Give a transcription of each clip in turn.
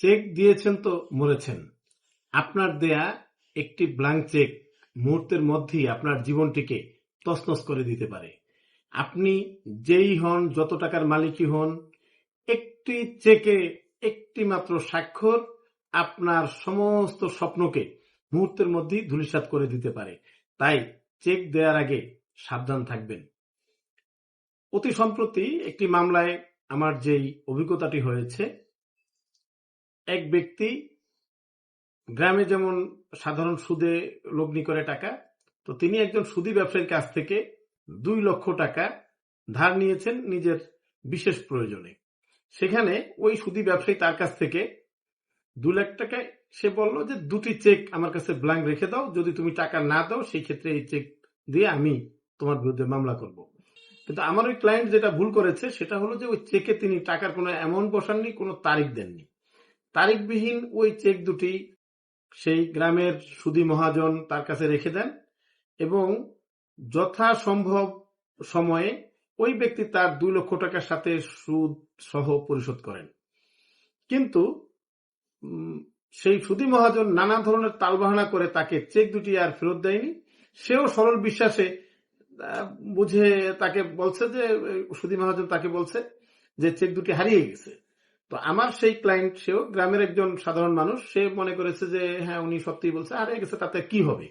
Check দিয়েছেন তো মরেছেন। আপনার দেয়া একটি ব্ল্যাঙ্ক চেক মুহূর্তের মধ্যেই আপনার জীবনটিকে তছনছ করে দিতে পারে। আপনি যেই হন, যত টাকার মালিকই হন, একটি চেকে একটি মাত্র স্বাক্ষর আপনার সমস্ত স্বপ্নকে মুহূর্তের মধ্যেই ধূলিসাৎ করে দিতে পারে। তাই চেক দেওয়ার আগে সাবধান থাকবেন। অতি সম্প্রতি একটি মামলায় আমার যেই অভিজ্ঞতাটি হয়েছে এক ব্যক্তি গ্রামে যেমন সাধারণ সুদে লগ্নি করে টাকা, তো তিনি একজন সুদী ব্যবসায়ীর কাছ থেকে দুই লক্ষ টাকা ধার নিয়েছেন নিজের বিশেষ প্রয়োজনে। সেখানে ওই সুদী ব্যবসায়ী তার কাছ থেকে দু লাখ টাকায় সে বলল যে, দুটি চেক আমার কাছে ব্ল্যাঙ্ক রেখে দাও, যদি তুমি টাকা না দাও, সেই ক্ষেত্রে এই চেক দিয়ে আমি তোমার বিরুদ্ধে মামলা করব। কিন্তু আমার ওই ক্লায়েন্ট যেটা ভুল করেছে, সেটা হলো যে, ওই চেকে তিনি টাকার কোনো অ্যামাউন্ট বসাননি, কোনো তারিখ দেননি। তারিখবিহীন ওই চেক দুটি সেই গ্রামের সুদী মহাজন তার কাছে রেখে দেন এবং যথাসম্ভব সময়ে ওই ব্যক্তি তার দুই লক্ষ টাকার সাথে সুদ সহ পরিশোধ করেন। কিন্তু সেই সুদী মহাজন নানা ধরনের তালবাহানা করে তাকে চেক দুটি আর ফেরত দেয়নি। সেও সরল বিশ্বাসে বুঝে তাকে বলছে যে, সুদী মহাজন তাকে বলছে যে, চেক দুটি হারিয়ে গেছে। তো আমার সেই ক্লায়েন্ট সেও গ্রামের একজন সাধারণ মানুষ, সে মনে করেছে যে হ্যাঁ উনি সত্যিই বলছে হারিয়ে গেছে, তাতে কি হবে?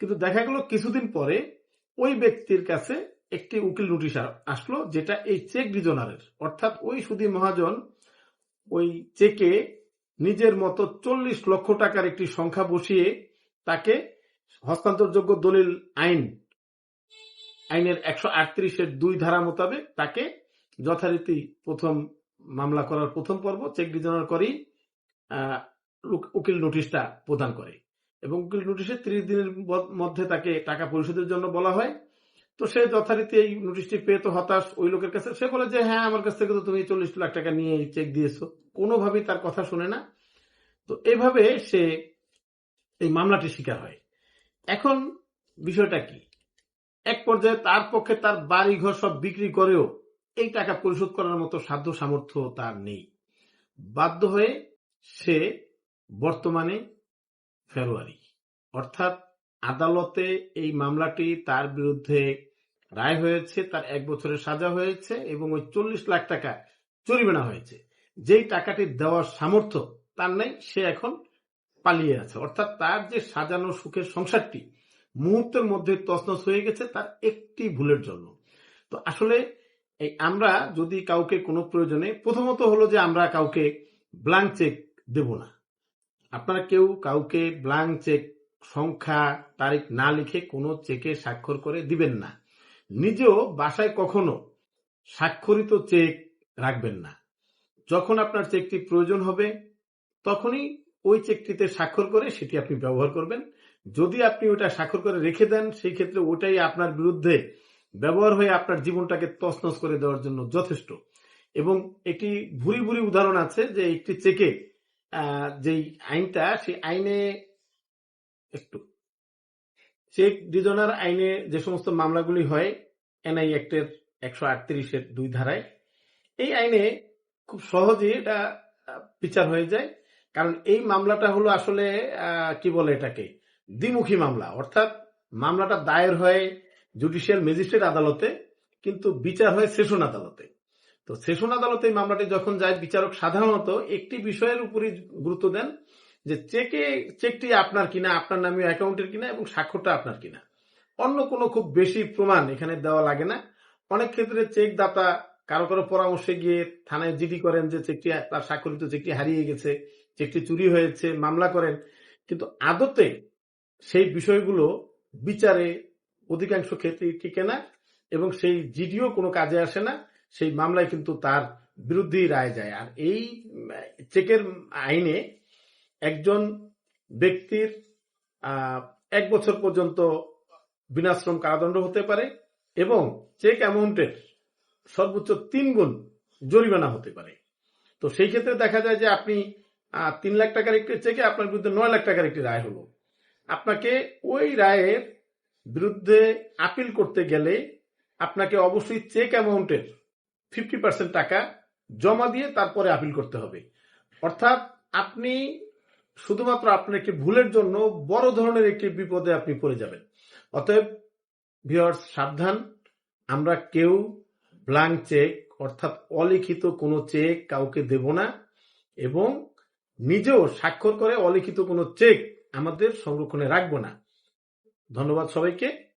কিন্তু দেখা গেল কিছুদিন পরে ওই ব্যক্তির কাছে একটি উকিল নোটিশ আসলো, যেটা এই চেক রিজনারের অর্থাৎ ওই সুদী মহাজন ওই চেকে নিজের মতো চল্লিশ লক্ষ টাকার একটি সংখ্যা বসিয়ে তাকে হস্তান্তরযোগ্য দলিল আইন, আইনের একশো আটত্রিশের দুই ধারা মোতাবেক তাকে যথারীতি প্রথম মামলা করার প্রথম পর্ব চেক রিজনার করেই উকিল নোটিশটা প্রদান করে। এবং উকিল নোটিশে ত্রিশ দিনের মধ্যে তাকে টাকা পরিশোধের জন্য বলা হয়। তো সে যথারীতি এই নোটিশটি পেয়ে তো হতাশ ওই লোকের কাছে। সে বলে যে হ্যাঁ আমার কাছ থেকে তো তুমি চল্লিশ লাখ টাকা নিয়ে চেক দিয়েছ। কোনোভাবেই তার কথা শুনে না। তো এভাবে সে এই মামলাটি শিকার হয়। এখন বিষয়টা কি? এক পর্যায়ে তার পক্ষে তার বাড়ি ঘর সব বিক্রি করেও এই টাকা পরিশোধ করার মতো সাধ্য সামর্থ্য তার নেই। বাধ্য হয়ে সে বর্তমানে ফেব্রুয়ারি। অর্থাৎ আদালতে এই মামলাটি তার বিরুদ্ধে রায় হয়েছে, তার এক বছরের সাজা হয়েছে এবং ওই চল্লিশ লাখ টাকা জরিমানা হয়েছে। যেই টাকাটি দেওয়ার সামর্থ্য তার নেই, সে এখন পালিয়ে আছে। অর্থাৎ তার যে সাজানো সুখের সংসারটি মুহূর্তের মধ্যে তছনছ হয়ে গেছে, তার একটি ভুলের জন্য। তো আসলে এই আমরা যদি কাউকে কোনো প্রয়োজনে, প্রথমত হলো যে আমরা কাউকে ব্ল্যাঙ্ক চেক দেব না। আপনারা কেউ কাউকে ব্ল্যাঙ্ক চেক সংখ্যা, তারিখ না লিখে কোনো চেকে স্বাক্ষর করে দিবেন না। নিজেও বাসায় কখনো স্বাক্ষরিত চেক রাখবেন না। যখন আপনার চেকটি প্রয়োজন হবে, তখনই ওই চেকটিতে স্বাক্ষর করে সেটি আপনি ব্যবহার করবেন। যদি আপনি ওটা স্বাক্ষর করে রেখে দেন, সেই ক্ষেত্রে ওটাই আপনার বিরুদ্ধে ব্যবহার হয়ে আপনার জীবনটাকে তছনছ করে দেওয়ার জন্য যথেষ্ট। এবং একটি ভুরি ভুরি উদাহরণ আছে যে একটি চেকে যেই আইনটা, সেই আইনে একটু চেক ডিজনার আইনে যে সমস্ত মামলাগুলি হয়, এনআই অ্যাক্টের একশো আটত্রিশের দুই ধারায়, এই আইনে খুব সহজেই এটা বিচার হয়ে যায়। কারণ এই মামলাটা হলো আসলে কি বলে এটাকে? দ্বিমুখী মামলা। অর্থাৎ মামলাটা দায়ের হয় জুডিশিয়াল ম্যাজিস্ট্রেট আদালতে, কিন্তু বিচার হয় সেশন আদালতে। তো সেশন আদালতে মামলাটি যখন যায়, বিচারক সাধারণত একটি বিষয়ের উপরই গুরুত্ব দেন যে চেকে, চেকটি আপনার কিনা, আপনার নামে অ্যাকাউন্টের কিনা এবং স্বাক্ষরটা আপনার কিনা। অন্য কোনো খুব বেশি প্রমাণ এখানে দেওয়া লাগে না। অনেক ক্ষেত্রে চেক দাতা কারও কারও পরামর্শে গিয়ে থানায় জিডি করেন যে চেকটি, তার স্বাক্ষরিত চেকটি হারিয়ে গেছে, চেকটি চুরি হয়েছে, মামলা করেন। কিন্তু আদতে সেই বিষয়গুলো বিচারে অধিকাংশ ক্ষেত্রে টিকে না এবং সেই জিডিও কোনো কাজে আসে না, সেই মামলায় কিন্তু তার বিরুদ্ধেই রায় যায়। আর এই চেকের আইনে একজন ব্যক্তির এক বছর পর্যন্ত বিনাশ্রম কারাদণ্ড হতে পারে এবং চেক অ্যামাউন্টের সর্বোচ্চ তিন গুণ জরিমানা হতে পারে। তো সেই ক্ষেত্রে দেখা যায় যে আপনি তিন লাখ টাকার একটি চেকে আপনার বিরুদ্ধে নয় লাখ টাকার একটি রায় হলো। আপনাকে ওই রায়ের বিরুদ্ধে আপিল করতে গেলে আপনাকে অবশ্যই চেক অ্যামাউন্টের ফিফটি পার্সেন্ট টাকা জমা দিয়ে তারপরে আপিল করতে হবে। অর্থাৎ আপনি শুধুমাত্র আপনার একটি ভুলের জন্য বড় ধরনের একটি বিপদে আপনি পড়ে যাবেন। অতএব ভিউয়ার্স সাবধান। আমরা কেউ ব্ল্যাঙ্ক চেক অর্থাৎ অলিখিত কোনো চেক কাউকে দেব না এবং নিজেও স্বাক্ষর করে অলিখিত কোনো চেক আমাদের সংরক্ষণে রাখব না। ধন্যবাদ সবাইকে।